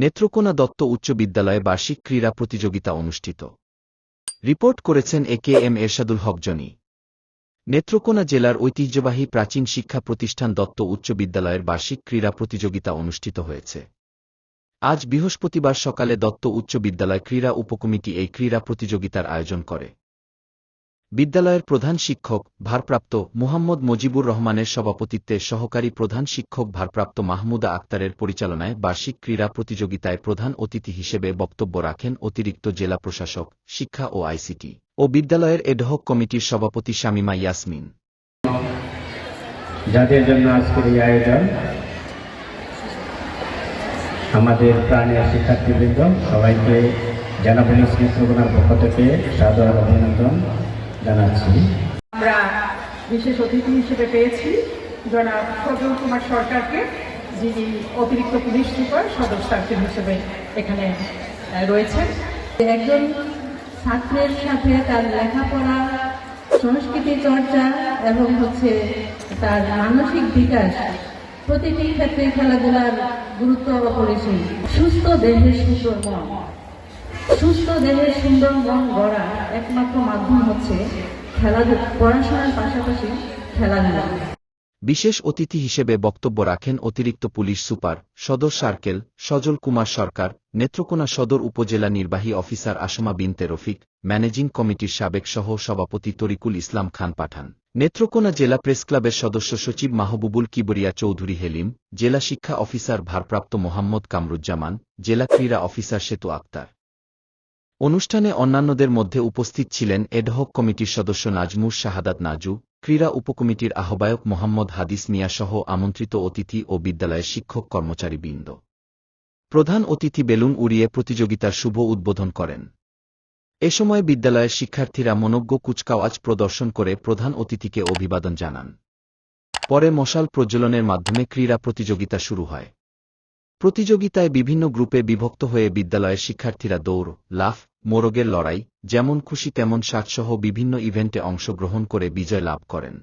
নেত্রকোনা দত্ত উচ্চ বিদ্যালয়ে বার্ষিক ক্রীড়া প্রতিযোগিতা অনুষ্ঠিত। রিপোর্ট করেছেন A K M Ershadul Haque Jony. Netrokona জেলার ঐতিহ্যবাহী প্রাচীন শিক্ষা প্রতিষ্ঠান দত্ত উচ্চ বিদ্যালয়ের বার্ষিক ক্রীড়া প্রতিযোগিতা অনুষ্ঠিত হয়েছে। আজ বৃহস্পতিবার সকালে দত্ত উচ্চ বিদ্যালয় ক্রীড়া উপকমিটি এই ক্রীড়া প্রতিযোগিতার আয়োজন করে। বিদ্যালয়ের প্রধান শিক্ষক ভারপ্রাপ্ত মুহাম্মদ মজিবুর রহমানের সভাপতিত্বে সহকারী প্রধান শিক্ষক ভারপ্রাপ্ত মাহমুদা আক্তারের পরিচালনায় বার্ষিক ক্রীড়া প্রতিযোগিতায় প্রধান অতিথি হিসেবে বক্তব্য রাখেন অতিরিক্ত জেলা প্রশাসক, শিক্ষা ও আইসিটি ও বিদ্যালয়ের এডহক কমিটির সভাপতি শামিমা ইয়াসমিন। যাদের জন্য আজকের এই আয়োজন, আমাদের প্রাণীয় শিক্ষার্থীবৃন্দ, সবাইকে জেলা পক্ষ থেকে সাদর অভিনন্দন। জানাচ্ছি আমরা বিশেষ অতিথি হিসেবে পেয়েছি জনাব সজল কুমার সরকারকে যিনি অতিরিক্ত পুলিশ সুপার সদর সার্কেল হিসেবে এখানে রয়েছেন। একজন ছাত্রের সাথে তার লেখাপড়া সংস্কৃতি চর্চা এবং হচ্ছে তার মানসিক বিকাশ প্রতিটি ক্ষেত্রে খেলাধুলার গুরুত্ব অপরিসীম। সুস্থ দেহের সুন্দর মন সুস্থ দেহের সুন্দর মন গড়া একমাত্র মাধ্যম হচ্ছে পড়াশোনার পাশাপাশি খেলাধুলা বিশেষ অতিথি হিসেবে বক্তব্য রাখেন অতিরিক্ত পুলিশ সুপার, সদর সার্কেল, সজল কুমার সরকার, নেত্রকোনা সদর উপজেলা নির্বাহী অফিসার আসমা বিনতে রফিক, ম্যানেজিং কমিটির সাবেক সহ সভাপতি তরিকুল ইসলাম খান পাঠান। নেত্রকোনা জেলা প্রেসক্লাবের সদস্য সচিব মাহবুবুল কিবরিয়া চৌধুরী হেলিম, জেলা শিক্ষা অফিসার ভারপ্রাপ্ত মোহাম্মদ কামরুজ্জামান, জেলা ক্রীড়া অফিসার সেতু আক্তার। অনুষ্ঠানে অন্যান্যদের মধ্যে উপস্থিত ছিলেন এডহক কমিটির সদস্য নাজমুর শাহাদাত নাজু, ক্রীড়া উপকমিটির আহ্বায়ক মোহাম্মদ হাদিস মিয়া সহ আমন্ত্রিত অতিথি ও বিদ্যালয়ের শিক্ষক কর্মচারীবৃন্দ। প্রধান অতিথি বেলুন উড়িয়ে প্রতিযোগিতার শুভ উদ্বোধন করেন। এ সময় বিদ্যালয়ের শিক্ষার্থীরা মনজ্ঞ কুচকাওয়াজ প্রদর্শন করে প্রধান অতিথিকে অভিবাদন জানান। পরে মশাল প্রজ্বলনের মাধ্যমে ক্রীড়া প্রতিযোগিতা শুরু হয়। প্রতিযোগিতায় বিভিন্ন গ্রুপে বিভক্ত হয়ে বিদ্যালয়ের শিক্ষার্থীরা দৌড়, লাফ, মোরগের লড়াই, যেমন খুশি তেমন সাতসহ বিভিন্ন ইভেন্টে অংশগ্রহণ করে বিজয় লাভ করেন।